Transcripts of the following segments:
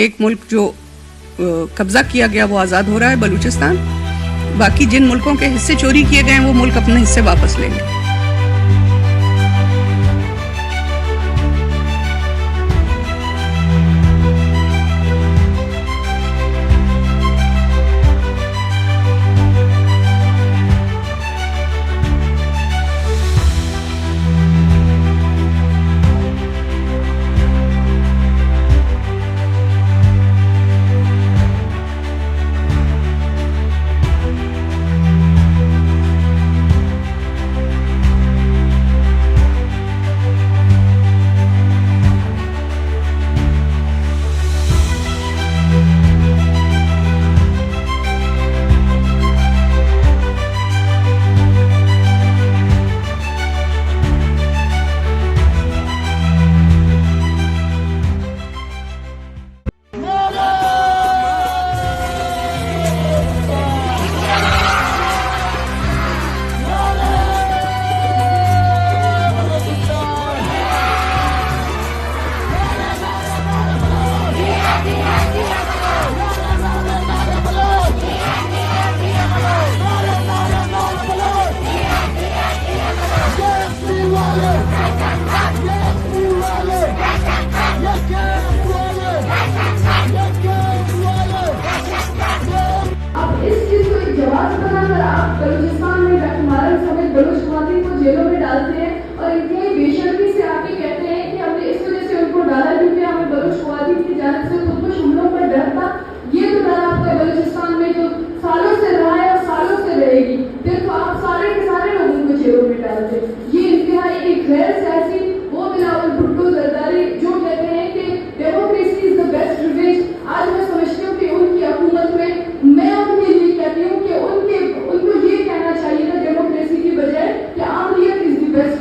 एक मुल्क जो कब्जा किया गया, वो आज़ाद हो रहा है बलूचिस्तान। बाकी जिन मुल्कों के हिस्से चोरी किए गए हैं, वो मुल्क अपने हिस्से वापस लेंगे।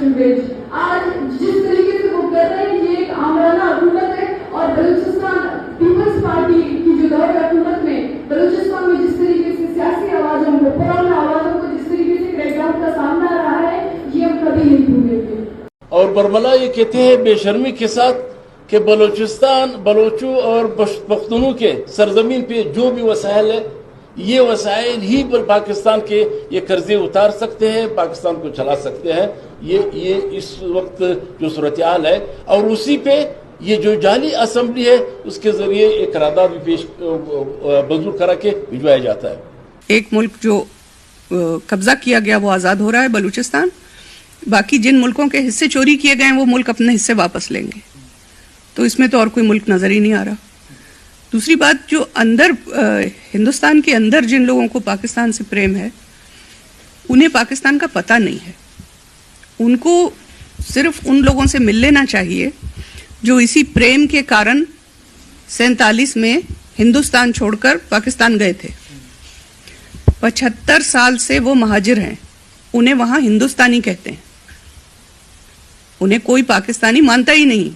आज जिस तरीके से वो कर रहे हैं, ये एक आमराना हुकूमत है और बलूचिस्तान पीपल्स पार्टी की जो दौर हुकूमत में, बलूचिस्तान में जिस तरीके से सियासी आवाजों को पुरानी आवाजों को जिस तरीके से क्रैकडाउन का सामना रहा है, ये हम कभी नहीं भूलेंगे। और ये कहते हैं बेशर्मी के साथ कि बलूचिस्तान, बलोचों और पख्तूनों के सरजमीन पे जो भी वसाइल है ये वसाइल ही पर पाकिस्तान के ये कर्जे उतार सकते हैं, पाकिस्तान को चला सकते हैं। ये ये इस वक्त जो सूरत है, और उसी पे ये जो जाली असम्बली है, उसके ज़रिए एक करारदाद भी पेश मंजूर करा के भिजवाया जाता है। एक मुल्क जो कब्जा किया गया, वो आज़ाद हो रहा है बलूचिस्तान। बाकी जिन मुल्कों के हिस्से चोरी किए गए हैं, वो मुल्क अपने हिस्से वापस लेंगे। तो इसमें तो और कोई मुल्क नज़र ही नहीं आ रहा। दूसरी बात, जो अंदर हिंदुस्तान के अंदर जिन लोगों को पाकिस्तान से प्रेम है, उन्हें पाकिस्तान का पता नहीं है। उनको सिर्फ़ उन लोगों से मिल लेना चाहिए, जो इसी प्रेम के कारण सैतालीस में हिंदुस्तान छोड़कर पाकिस्तान गए थे। पचहत्तर साल से वो महाजिर हैं। उन्हें वहाँ हिंदुस्तानी कहते हैं। उन्हें कोई पाकिस्तानी मानता ही नहीं।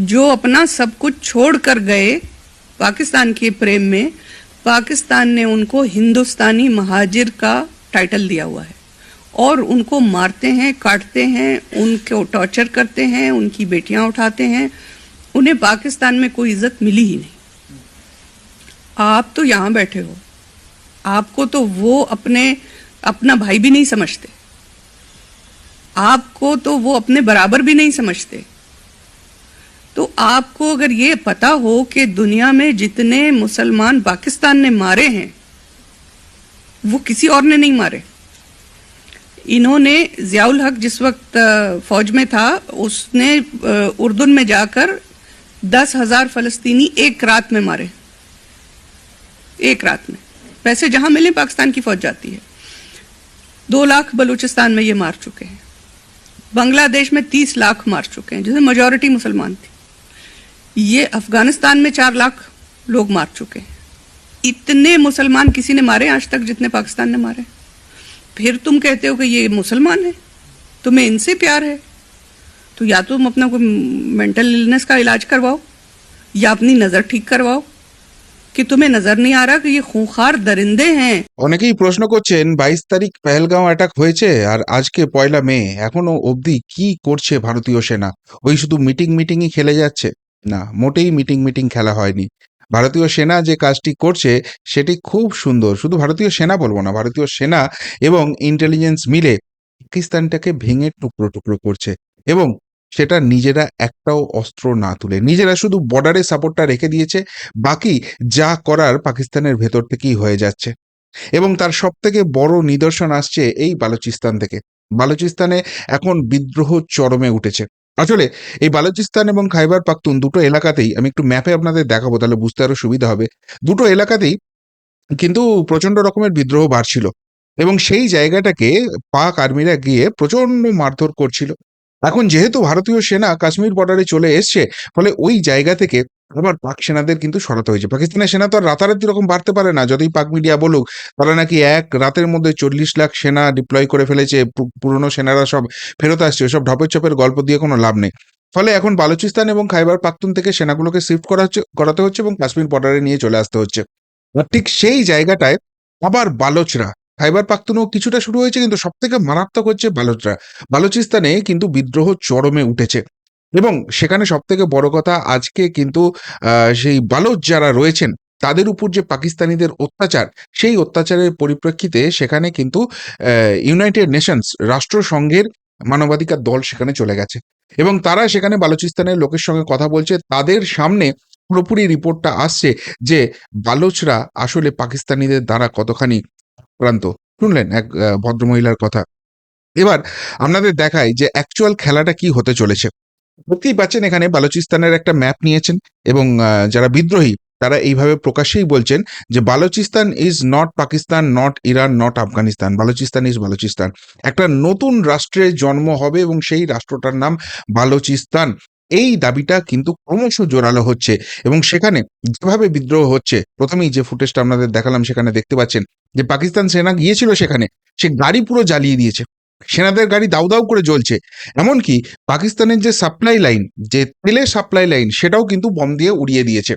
जो अपना सब कुछ छोड़कर गए पाकिस्तान के प्रेम में, पाकिस्तान ने उनको हिंदुस्तानी महाजिर का टाइटल दिया हुआ है। और उनको मारते हैं, काटते हैं, उनको टॉर्चर करते हैं, उनकी बेटियाँ उठाते हैं, उन्हें पाकिस्तान में कोई इज़्ज़त मिली ही नहीं। आप तो यहाँ बैठे हो। आपको तो वो अपने, अपना भाई भी नहीं समझते। आपको तो वो अपने बराबर भी नहीं समझते। तो आपको अगर ये पता हो कि दुनिया में जितने मुसलमान पाकिस्तान ने मारे हैं, वो किसी और ने नहीं मारे। इन्होंने जियाउल हक जिस वक्त फौज में था, उसने उर्दुन में जाकर दस हज़ार फलस्तीनी एक रात में मारे। एक रात में। पैसे जहाँ मिले, पाकिस्तान की फौज जाती है। दो लाख बलूचिस्तान में ये मार चुके हैं। बांग्लादेश में तीस लाख मार चुके हैं, जिसमें मेजोरिटी मुसलमान थी। ये अफगानिस्तान में चार लाख लोग मार चुके हैं इतने मुसलमान किसी ने मारे आज तक जितने पाकिस्तान ने मारे फिर तुम कहते हो कि ये मुसलमान है तुम्हें इनसे प्यार है तो या तुम अपना कोई मेंटल इलनेस का इलाज करवाओ या अपनी नजर ठीक करवाओ कि तुम्हें नजर नहीं आ रहा कि ये खूंखार दरिंदे हैं অনেকেই প্রশ্ন করছেন বাইশ তারিখ পেহেলগাঁও অ্যাটাক হয়েছে আর আজকে পয়লা মে এখনো অবধি কি করছে ভারতীয় সেনা ওই শুধু মিটিং মিটিংই খেলে যাচ্ছে না, মোটেই মিটিং মিটিং খেলা হয়নি। ভারতীয় সেনা যে কাজটি করছে, সেটি খুব সুন্দর। শুধু ভারতীয় সেনা বলব না, ভারতীয় সেনা এবং ইন্টেলিজেন্স মিলে পাকিস্তানটাকে ভেঙে টুকরো টুকরো করছে এবং সেটা নিজেরা একটাও অস্ত্র না তুলে। নিজেরা শুধু বর্ডারে সাপোর্টটা রেখে দিয়েছে, বাকি যা করার পাকিস্তানের ভেতর থেকেই হয়ে যাচ্ছে। এবং তার সব থেকে বড় নিদর্শন আসছে এই বালুচিস্তান থেকে। বালুচিস্তানে এখন বিদ্রোহ চরমে উঠেছে। আসলে এই বালুচিস্তান এবং খাইবার পাখতুন দুটো এলাকাতেই আমি একটু ম্যাপে আপনাদের দেখাবো, তাহলে বুঝতে আরও সুবিধা হবে। দুটো এলাকাতেই কিন্তু প্রচণ্ড রকমের বিদ্রোহ বাড়ছিল এবং সেই জায়গাটাকে পাক আর্মিরা গিয়ে প্রচণ্ড মারধর করছিল। এখন যেহেতু ভারতীয় সেনা কাশ্মীর বর্ডারে চলে এসছে, ফলে ওই জায়গা থেকে আবার পাক সেনাদের কিন্তু সরাতে হয়েছে। পাকিস্তানের সেনা তো আর রাতারাতি রকম বাড়তে পারে না, যতই পাক মিডিয়া বলুক। তারা নাকি এক রাতের মধ্যে চল্লিশ লাখ সেনা ডিপ্লয় করে ফেলেছে পুরনো সেনারা সব ফেরত আসছে, ওসব ঢপের চপের গল্প দিয়ে কোনো লাভ নেই। ফলে এখন বালুচিস্তান এবং খাইবার পাখতুন থেকে সেনাগুলোকে শিফট করা হচ্ছে, করাতে হচ্ছে এবং কাশ্মীর বর্ডারে নিয়ে চলে আসতে হচ্ছে। আর ঠিক সেই জায়গাটায় আবার বালোচরা। খাইবার পাখতুনও কিছুটা শুরু হয়েছে, কিন্তু সব থেকে মারাত্মক হচ্ছে বালোচরা। বালুচিস্তানে কিন্তু বিদ্রোহ চরমে উঠেছে। এবং সেখানে সব থেকে বড় কথা আজকে কিন্তু সেই বালোচ যারা রয়েছেন, তাদের উপর যে পাকিস্তানিদের অত্যাচার, সেই অত্যাচারের পরিপ্রেক্ষিতে সেখানে কিন্তু ইউনাইটেড নেশনস রাষ্ট্রসংঘের মানবাধিকার দল সেখানে চলে গেছে। এবং তারা সেখানে বালুচিস্তানের লোকের সঙ্গে কথা বলছে, তাদের সামনে পুরোপুরি রিপোর্টটা আসছে যে বালোচরা আসলে পাকিস্তানিদের দ্বারা কতখানি আক্রান্ত। শুনলেন এক ভদ্রমহিলার কথা। এবার আপনাদের দেখায় যে অ্যাকচুয়াল খেলাটা কি হতে চলেছে। দেখতেই পাচ্ছেন এখানে বালুচিস্তানের একটা ম্যাপ নিয়েছেন এবং যারা বিদ্রোহী, তারা এইভাবে প্রকাশ্যেই বলছেন যে Baluchistan is not Pakistan, not Iran, not Afghanistan. Baluchistan is Baluchistan. একটা নতুন রাষ্ট্রের জন্ম হবে এবং সেই রাষ্ট্রটার নাম বালুচিস্তান। এই দাবিটা কিন্তু ক্রমশ জোরালো হচ্ছে এবং সেখানে যেভাবে বিদ্রোহ হচ্ছে, প্রথমেই যে ফুটেজটা আপনাদের দেখালাম সেখানে দেখতে পাচ্ছেন যে পাকিস্তান সেনা গিয়েছিল সেখানে, সে গাড়ি পুরো জ্বালিয়ে দিয়েছে। সেনাদের গাড়ি দাউ দাউ করে জ্বলছে। এমনকি পাকিস্তানের যে সাপ্লাই লাইন যে তেলের সাপ্লাই লাইন সেটাও কিন্তু বম দিয়ে উড়িয়ে দিয়েছে।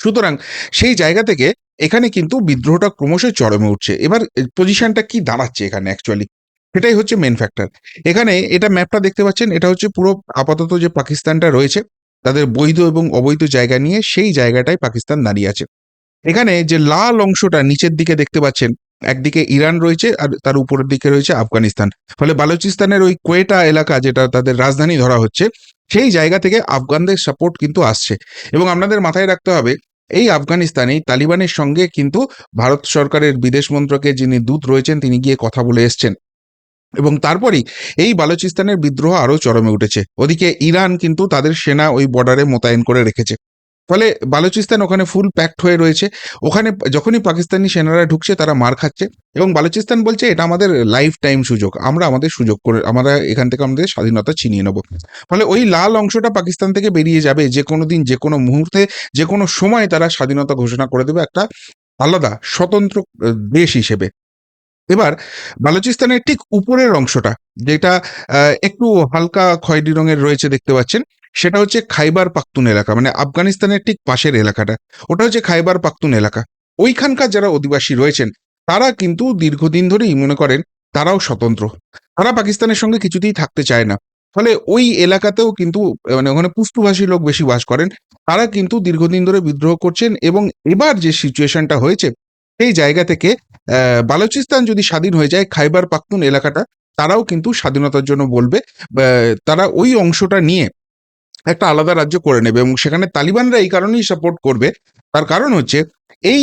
সুতরাং সেই জায়গা থেকে এখানে কিন্তু বিদ্রোহটা ক্রমশ চরমে উঠছে। এবার পজিশনটা কি দাঁড়াচ্ছে এখানে অ্যাকচুয়ালি সেটাই হচ্ছে মেন ফ্যাক্টর এখানে এটা ম্যাপটা দেখতে পাচ্ছেন, এটা হচ্ছে পুরো আপাতত যে পাকিস্তানটা রয়েছে, তাদের বৈধ এবং অবৈধ জায়গা নিয়ে সেই জায়গাটায় পাকিস্তান দাঁড়িয়ে আছে। এখানে যে লাল অংশটা নিচের দিকে দেখতে পাচ্ছেন একদিকে ইরান রয়েছে আর তার উপরের দিকে রয়েছে আফগানিস্তান। ফলে বালুচিস্তানের ওই কোয়েটা এলাকা যেটা তাদের রাজধানী ধরা হচ্ছে, সেই জায়গা থেকে আফগানদের সাপোর্ট কিন্তু আসছে। এবং আপনাদের মাথায় রাখতে হবে, এই আফগানিস্তানে তালিবানের সঙ্গে কিন্তু ভারত সরকারের বিদেশ মন্ত্রকের যিনি দূত রয়েছেন, তিনি গিয়ে কথা বলে এসছেন। এবং তারপরেই এই বালুচিস্তানের বিদ্রোহ আরও চরমে উঠেছে। ওদিকে ইরান কিন্তু তাদের সেনা ওই বর্ডারে মোতায়েন করে রেখেছে। ফলে বালুচিস্তান ওখানে ফুল প্যাকড হয়ে রয়েছে। ওখানে যখনই পাকিস্তানি সেনারা ঢুকছে, তারা মার খাচ্ছে এবং বালুচিস্তান বলছে, এটা আমাদের লাইফ টাইম সুযোগ। আমরা আমাদের সুযোগ করে, আমরা এখান থেকে আমাদের স্বাধীনতা ছিনিয়ে নেব। ফলে ওই লাল অংশটা পাকিস্তান থেকে বেরিয়ে যাবে যে কোনো দিন, যে কোনো মুহূর্তে, যে কোনো সময় তারা স্বাধীনতা ঘোষণা করে দেবে একটা আলাদা স্বতন্ত্র দেশ হিসেবে। এবার বালুচিস্তানের ঠিক উপরের অংশটা, যেটা একটু হালকা খয়েরি রঙের রয়েছে দেখতে পাচ্ছেন, সেটা হচ্ছে খাইবার পাখতুন এলাকা মানে আফগানিস্তানের ঠিক পাশের এলাকাটা। ওটা হচ্ছে খাইবার পাখতুন এলাকা। ওইখানকার যারা অধিবাসী রয়েছেন, তারা কিন্তু দীর্ঘদিন ধরেই মনে করেন তারাও স্বতন্ত্র। তারা পাকিস্তানের সঙ্গে কিছুতেই থাকতে চায় না। ফলে ওই এলাকাতেও কিন্তু মানে ওখানে পুষ্টভাষী লোক বেশি বাস করেন। তারা কিন্তু দীর্ঘদিন ধরে বিদ্রোহ করছেন এবং এবার যে সিচুয়েশনটা হয়েছে সেই জায়গা থেকে বালুচিস্তান যদি স্বাধীন হয়ে যায়, খাইবার পাখতুন এলাকাটা, তারাও কিন্তু স্বাধীনতার জন্য বলবে তারা ওই অংশটা নিয়ে একটা আলাদা রাজ্য করে নেবে এবং সেখানে তালিবানরা এই কারণেই সাপোর্ট করবে। তার কারণ হচ্ছে, এই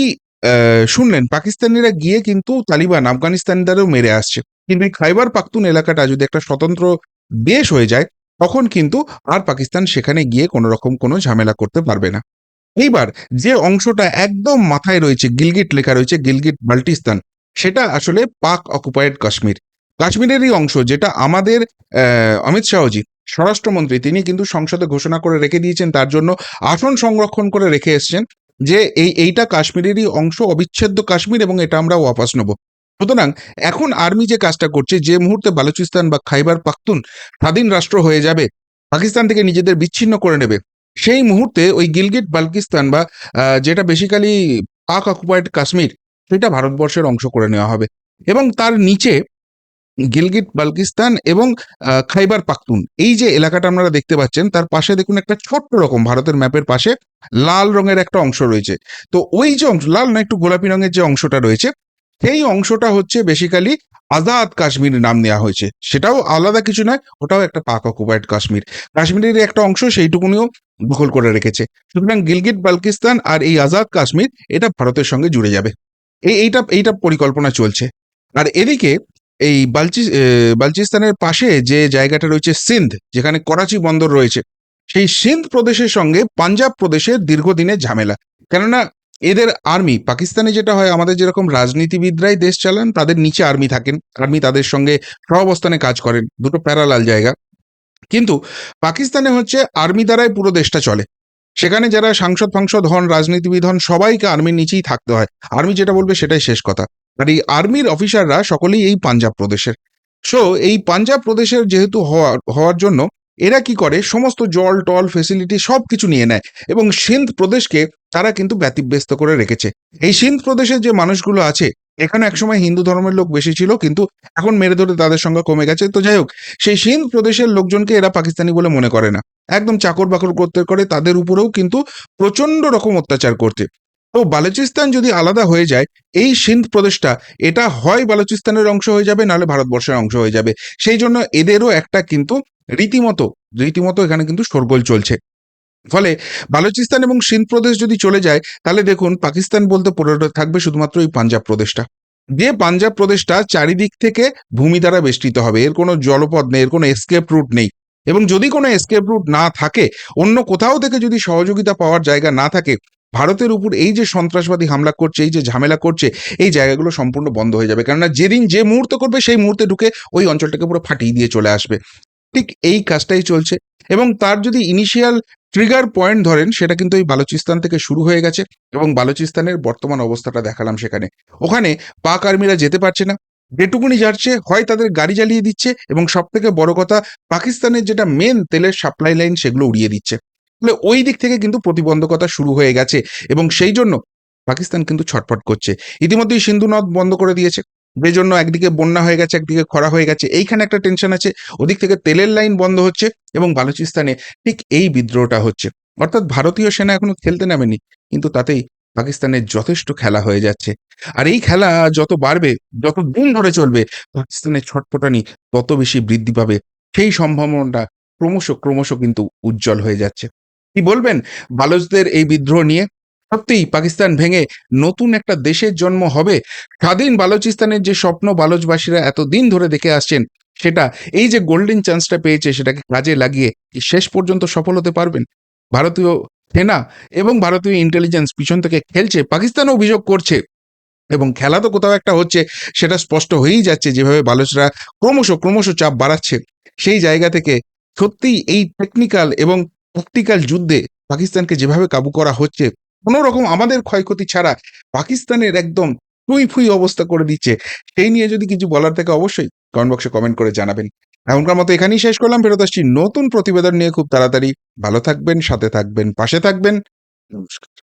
শুনলেন, পাকিস্তানিরা গিয়ে কিন্তু তালিবান, আফগানিস্তানিদেরও মেরে আসছে। কিন্তু এই খাইবার পাখতুন এলাকাটা যদি একটা স্বতন্ত্র দেশ হয়ে যায়, তখন কিন্তু আর পাকিস্তান সেখানে গিয়ে কোনো রকম কোনো ঝামেলা করতে পারবে না। এইবার যে অংশটা একদম মাথায় রয়েছে, গিলগিট লেখা রয়েছে, গিলগিট বাল্টিস্তান, সেটা আসলে পাক অকুপায়েড কাশ্মীর। কাশ্মীরেরই অংশ যেটা আমাদের অমিত শাহজি, স্বরাষ্ট্রমন্ত্রী, তিনি কিন্তু সংসদে ঘোষণা করে রেখে দিয়েছেন, তার জন্য আসন সংরক্ষণ করে রেখে এসছেন যে এই, এইটা কাশ্মীরেরই অংশ, অবিচ্ছেদ্য কাশ্মীর এবং এটা আমরা ওয়াপাস নেব। সুতরাং এখন আর্মি যে কাজটা করছে, যে মুহূর্তে বালুচিস্তান বা খাইবার পাখতুন স্বাধীন রাষ্ট্র হয়ে যাবে, পাকিস্তান থেকে নিজেদের বিচ্ছিন্ন করে নেবে সেই মুহূর্তে ওই গিলগিট বালকিস্তান বা যেটা বেসিক্যালি পাক অকুপায়েড কাশ্মীর, সেটা ভারতবর্ষের অংশ করে নেওয়া হবে। এবং তার নিচে গিলগিট বালকিস্তান এবং খাইবার পাখতুন, এই যে এলাকাটা আপনারা দেখতে পাচ্ছেন, তার পাশে দেখুন একটা ছোট্ট রকম ভারতের ম্যাপের পাশে লাল রঙের একটা অংশ রয়েছে। তো ওই যে অংশ, লাল না একটু গোলাপি রঙের যে অংশটা রয়েছে, সেই অংশটা হচ্ছে বেসিক্যালি আজাদ কাশ্মীর নাম নেওয়া হয়েছে। সেটাও আলাদা কিছু নয়, ওটাও একটা পাক অকুপাইড কাশ্মীর। কাশ্মীরের একটা অংশ সেইটুকুনিও দখল করে রেখেছে। সুতরাং গিলগিট, বালকিস্তান আর এই আজাদ কাশ্মীর, এটা ভারতের সঙ্গে জুড়ে যাবে। এই, এইটা এইটা পরিকল্পনা চলছে। আর এদিকে এই বালচি বালচিস্তানের পাশে যে জায়গাটা রয়েছে সিন্ধ, যেখানে করাচি বন্দর রয়েছে, সেই সিন্ধ প্রদেশের সঙ্গে পাঞ্জাব প্রদেশের দীর্ঘদিনের ঝামেলা। কেননা এদের আর্মি পাকিস্তানে যেটা হয়, আমাদের যেরকম রাজনীতিবিদরাই দেশ চালান, তাদের নিচে আর্মি থাকেন। আর্মি তাদের সঙ্গে সহাবস্থানে কাজ করেন, দুটো প্যারালাল জায়গা। কিন্তু পাকিস্তানে হচ্ছে আর্মি দ্বারাই পুরো দেশটা চলে। সেখানে যারা সাংসদ ফাংসদ হন, রাজনীতিবিদ হন, সবাইকে আর্মির নিচেই থাকতে হয়। আর্মি যেটা বলবে সেটাই শেষ কথা। আর এই আর্মির অফিসাররা সকলেই এই পাঞ্জাব প্রদেশের। সো এই পাঞ্জাব প্রদেশের যেহেতু হওয়ার হওয়ার জন্য এরা কি করে? সমস্ত জল, টল ফেসিলিটি সব কিছু নিয়ে নেয় এবং সিন্ধ প্রদেশকে তারা কিন্তু ব্যতিব্যস্ত করে রেখেছে। এই সিন্ধ প্রদেশের যে মানুষগুলো আছে, এখানে একসময় হিন্দু ধর্মের লোক বেশি ছিল, কিন্তু এখন মেরে ধরে তাদের সংখ্যা কমে গেছে। তো যাই হোক, সেই সিন্ধ প্রদেশের লোকজনকে এরা পাকিস্তানি বলে মনে করে না। একদম চাকর বাকর করতে করে তাদের উপরেও কিন্তু প্রচণ্ড রকম অত্যাচার করছে। তো বালুচিস্তান যদি আলাদা হয়ে যায়, এই সিন্ধ প্রদেশটা, এটা হয় বালুচিস্তানের অংশ হয়ে যাবে, নাহলে ভারতবর্ষের অংশ হয়ে যাবে। সেই জন্য এদেরও একটা কিন্তু রীতিমতো রীতিমতো এখানে কিন্তু শোরগোল চলছে। ফলে বালুচিস্তান এবং সিন্ধ প্রদেশ যদি চলে যায়, তাহলে দেখুন পাকিস্তান বলতে পড়ে থাকবে শুধুমাত্র এই পাঞ্জাব প্রদেশটা। যে পাঞ্জাব প্রদেশটা চারিদিক থেকে ভূমি দ্বারা বেষ্টিত হবে, এর কোনো জলপথ নেই, এর কোনো এসকেপ রুট নেই। এবং যদি কোনো এসকেপ রুট না থাকে, অন্য কোথাও থেকে যদি সহযোগিতা পাওয়ার জায়গা না থাকে, ভারতের উপর এই যে সন্ত্রাসবাদী হামলা করছে, এই যে ঝামেলা করছে, এই জায়গাগুলো সম্পূর্ণ বন্ধ হয়ে যাবে। কেননা যেদিন যে মুহূর্ত করবে, সেই মুহূর্তে ঢুকে ওই অঞ্চলটাকে পুরো ফাটিয়ে দিয়ে চলে আসবে। ঠিক এই কাজটাই চলছে এবং তার যদি ইনিশিয়াল ট্রিগার পয়েন্ট ধরেন, সেটা কিন্তু এই বালুচিস্তান থেকে শুরু হয়ে গেছে এবং বালুচিস্তানের বর্তমান অবস্থাটা দেখালাম সেখানে। ওখানে পাক আর্মিরা যেতে পারছে না, যেটুকুনি যাচ্ছে হয় তাদের গাড়ি জ্বালিয়ে দিচ্ছে এবং সব থেকে বড় কথা, পাকিস্তানের যেটা মেন তেলের সাপ্লাই লাইন সেগুলো উড়িয়ে দিচ্ছে। তাহলে ওই দিক থেকে কিন্তু প্রতিবন্ধকতা শুরু হয়ে গেছে এবং সেই জন্য পাকিস্তান কিন্তু ছটফট করছে। ইতিমধ্যেই সিন্ধু নদ বন্ধ করে দিয়েছে। যে জন্য একদিকে বন্যা হয়ে গেছে, একদিকে খরা হয়ে গেছে। এইখানে একটা টেনশন আছে। ওদিক থেকে তেলের লাইন বন্ধ হচ্ছে এবং বালুচিস্তানে ঠিক এই বিদ্রোহটা হচ্ছে। অর্থাৎ ভারতীয় সেনা এখনও খেলতে নামেনি, কিন্তু তাতেই পাকিস্তানের যথেষ্ট খেলা হয়ে যাচ্ছে। আর এই খেলা যত বাড়বে, যত দিন ধরে চলবে, পাকিস্তানের ছটপটানি তত বেশি বৃদ্ধি পাবে। সেই সম্ভাবনাটা ক্রমশ ক্রমশ কিন্তু উজ্জ্বল হয়ে যাচ্ছে। কি বলবেন? বালুচদের এই বিদ্রোহ নিয়ে সত্যিই পাকিস্তান ভেঙে নতুন একটা দেশের জন্ম হবে। স্বাধীন বালুচিস্তানের যে স্বপ্ন বালুচবাসীরা এতদিন ধরে দেখে আসছেন, সেটা এই যে গোল্ডেন চান্সটা পেয়েছে, সেটাকে কাজে লাগিয়ে শেষ পর্যন্ত সফল হতে পারবেন? ভারতীয় সেনা এবং ভারতীয় ইন্টেলিজেন্স পিছন থেকে খেলছে, পাকিস্তানও অভিযোগ করছে। এবং খেলা তো কোথাও একটা হচ্ছে, সেটা স্পষ্ট হয়েই যাচ্ছে যেভাবে বালুচরা ক্রমশ ক্রমশ চাপ বাড়াচ্ছে। সেই জায়গা থেকে সত্যিই এই টেকনিক্যাল এবং ট্যাকটিক্যাল যুদ্ধে পাকিস্তানকে যেভাবে কাবু করা হচ্ছে কোনো রকম আমাদের ক্ষয়ক্ষতি ছাড়া পাকিস্তানের একদম টুই ফুই অবস্থা করে দিচ্ছে। সেই নিয়ে যদি কিছু বলার থাকে অবশ্যই কমেন্ট বক্সে কমেন্ট করে জানাবেন। এখনকার মতো এখানেই শেষ করলাম। ফেরত আসছি নতুন প্রতিবেদন নিয়ে খুব তাড়াতাড়ি। ভালো থাকবেন, সাথে থাকবেন, পাশে থাকবেন। নমস্কার।